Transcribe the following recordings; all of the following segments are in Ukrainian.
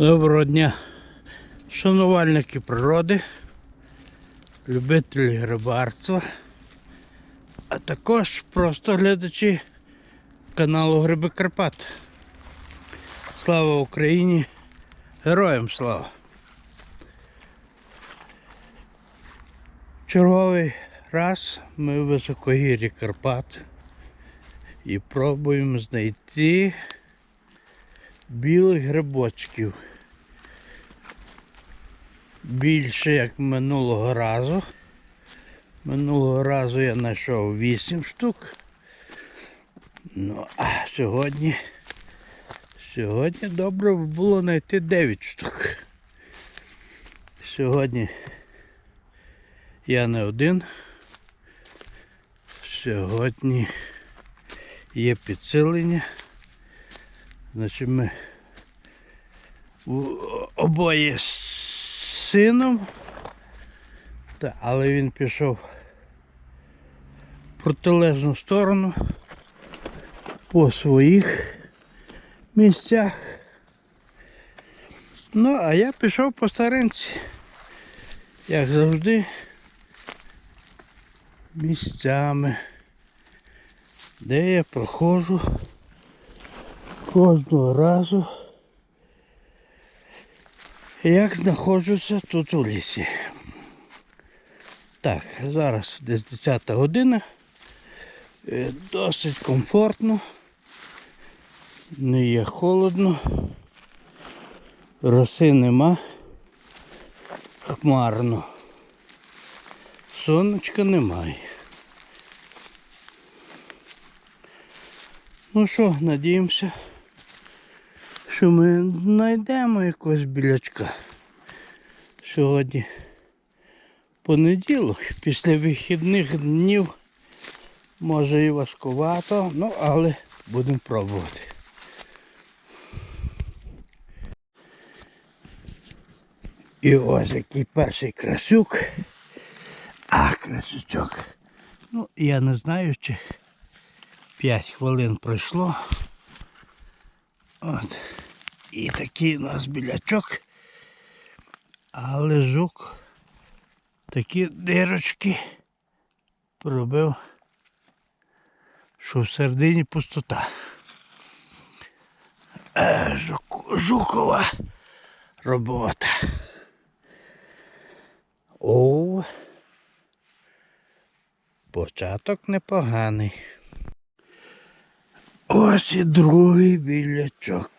Доброго дня, шанувальники природи, любителі грибарства, а також просто глядачі каналу Гриби Карпат. Слава Україні! Героям слава! Черговий раз ми в високогір'ї Карпат і пробуємо знайти білих грибочків. Більше як минулого разу. Минулого разу я знайшов 8 штук. Ну, а сьогодні. Сьогодні добре було знайти 9 штук. Сьогодні я не один. Сьогодні є підсилення. Значить ми обоє сином, та, але він пішов в протилежну сторону по своїх місцях. Ну, а я пішов по старинці, як завжди, місцями, де я проходжу кожного разу, як знаходжуся тут у лісі. Так, зараз десь 10 година. Е, Досить комфортно. Не є холодно. Роси нема. Хмарно. Сонечка немає. Ну що, надіємося, що ми знайдемо якогось білячка. Сьогодні понеділок, після вихідних днів може і важкувато, ну але будемо пробувати. І ось який перший красюк. А, красючок. Ну, я не знаю, чи 5 хвилин пройшло. От. І такий у нас білячок. Але жук такі дирочки пробив, що в середині пустота. Е, жук, жукова робота. О, початок непоганий. Ось і другий білячок.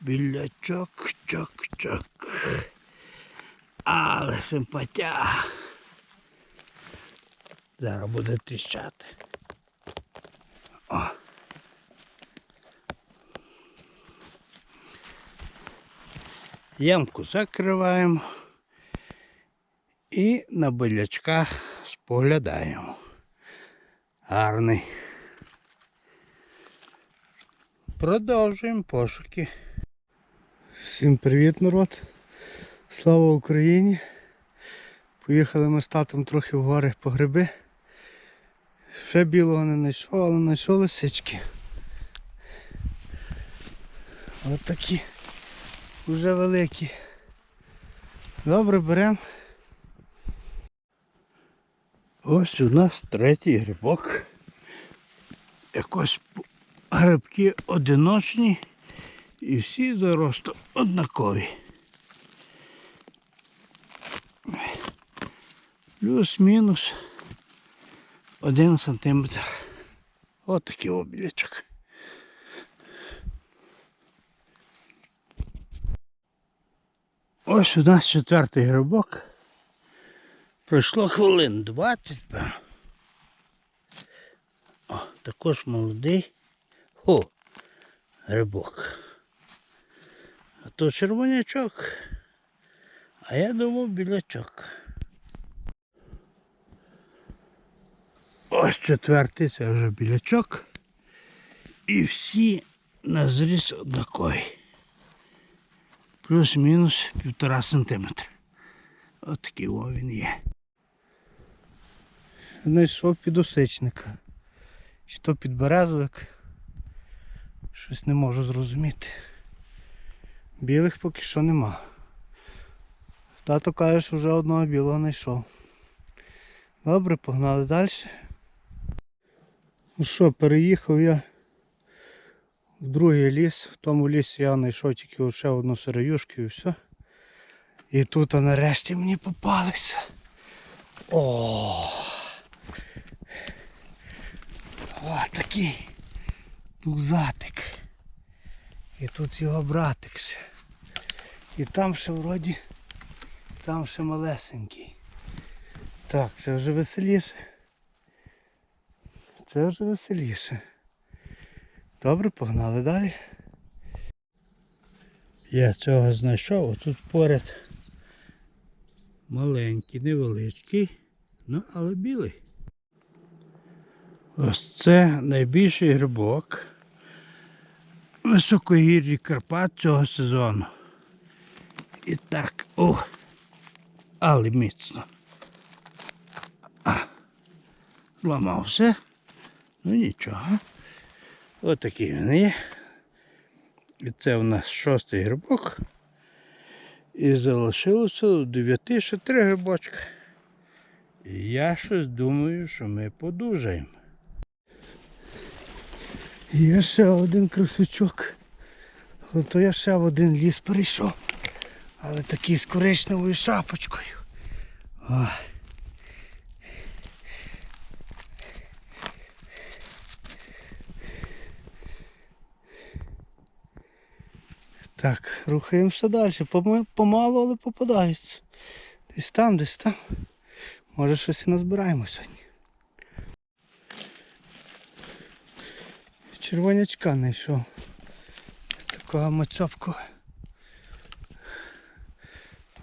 Білячок, чок, чок. Але симпатя. Зараз буде тріщати. О. Ямку закриваємо і на білячка споглядаємо. Гарний. Продовжуємо пошуки. Всім привіт, народ. Слава Україні. Поїхали ми з татом трохи в гори по гриби. Ще білого не знайшов, але знайшов лисички. Ось такі вже великі. Добре, беремо. Ось у нас третій грибок. Якось грибки одиночні і всі за ростом однакові. Плюс-мінус один сантиметр. Ось такий обілячок. Ось у нас четвертий грибок. Пройшло хвилин 20. О, також молодий. О, грибок. А то червонячок. А я думав білячок. Ось четвертий, це вже білячок. І всі на зріз однакові. Плюс-мінус півтора сантиметра. От такий о він є. Знайшов підосичника. Чи то підберезовик. Щось не можу зрозуміти. Білих поки що нема. Тато каже, що вже одного білого знайшов. Добре, погнали далі. Ну що, переїхав я в другий ліс. В тому лісі я знайшов тільки лише одну сироюшку і все. І тут а нарешті мені попалися. О! О, такий пузатик. І тут його братик ще. І там ще вроді, там ще малесенький. Так, це вже веселіше. Це вже веселіше. Добре, погнали далі. Я цього знайшов, тут поряд маленький, невеличкий, ну але білий. Ось це найбільший грибок високогір'ї Карпат цього сезону. І так, о, але міцно. А, зламався. Ну нічого. Отакий він є. І це у нас шостий грибок. І залишилося 9 ще три грибочка. І я щось думаю, що ми подужаємо. Є ще один красючок. Але я ще в один ліс перейшов. Але такий з коричневою шапочкою. Ой. Так, рухаємося далі. Пома- Помалу, але попадаються. Десь там, десь там. Може щось і назбираємо сьогодні. Червонячка знайшов. Такого мацьопку.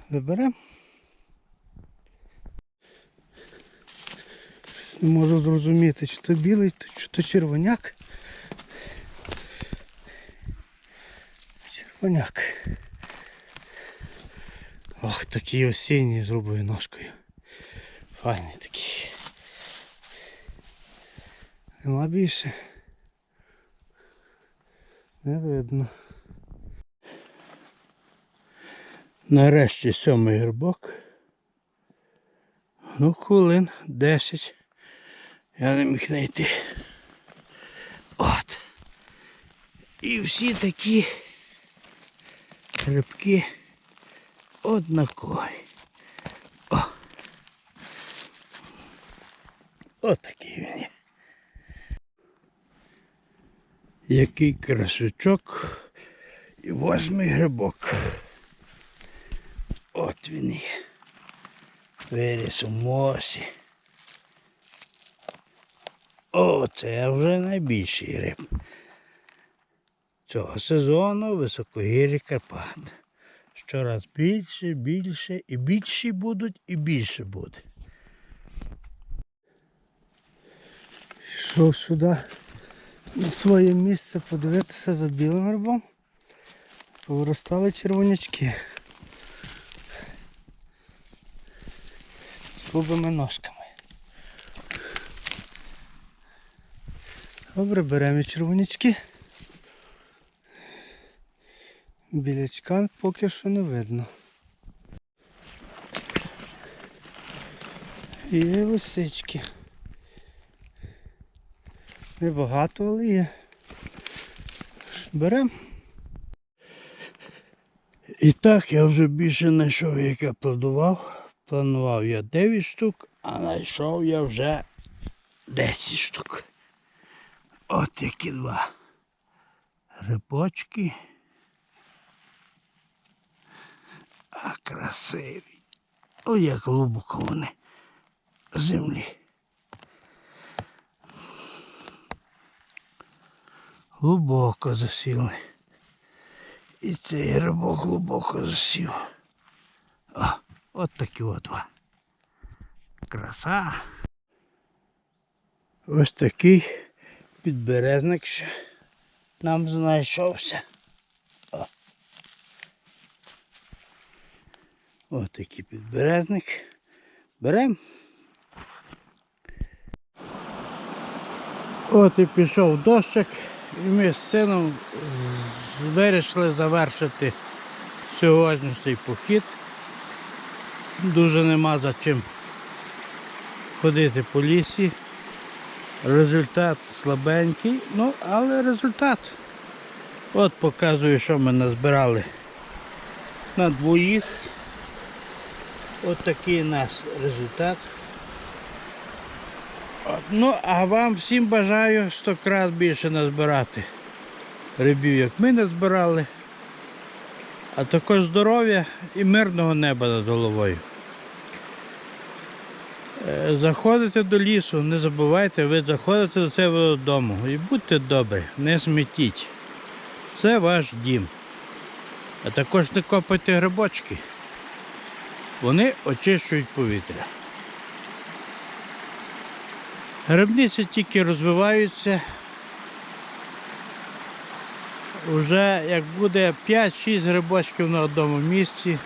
Заберемо. Не можу зрозуміти, чи то білий, чи то червоняк. Червоняк. Ох, такий осінній з грубою ножкою. Файний такий. Нема більше. Не видно. Нарешті сьомий грибок. Ну, хвилин 10. Я не міг знайти. От. І всі такі грибки однакові. О. Отакий він є. Який красочок і восьмий грибок. От він є. Виріс у мосі. О, це вже найбільший гриб. Цього сезону високогір'я Карпат. Щораз більше, більше і більші будуть, і більше буде. Йшов сюди на своє місце подивитися за білим грибом. Повиростали червонячки. З грубими ножками. Добре, беремо червонячки. Білячка поки що не видно. І лисички. Небагато, але є. Беремо. І так я вже більше знайшов, як я планував. Планував я 9 штук, а знайшов я вже 10 штук. От які два грибочки. А красиві. Ой, як глибоко вони землі. Глибоко засіли. І цей грибок глибоко засів. О, от такі от два. Краса. Ось такий підберезник ще нам знайшовся. О. Ось такий підберезник. Берем. От і пішов дощик, і ми з сином вирішили завершити сьогоднішній похід. Дуже нема за чим ходити по лісі. Результат слабенький, ну але результат. От показую, що ми назбирали на двоїх. От такий у нас результат. Ну, а вам всім бажаю 100 крат більше назбирати рибів, як ми назбирали. А також здоров'я і мирного неба над головою. Е, Заходите до лісу, не забувайте, ви заходите до себе додому і будьте добрі, не смітіть. Це ваш дім. А також не копайте грибочки. Вони очищують повітря. Грибниці тільки розвиваються. Уже як буде 5-6 грибочків на одному місці,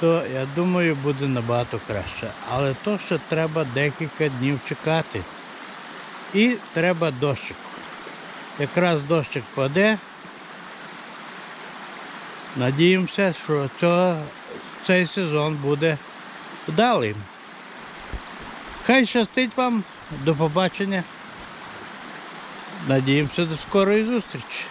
то я думаю буде набагато краще. Але то ще треба декілька днів чекати. І треба дощик. Якраз дощик паде. Надіємося, що цього, цей сезон буде вдалим. Хай щастить вам. До побачення. Надіємося до скорої зустрічі.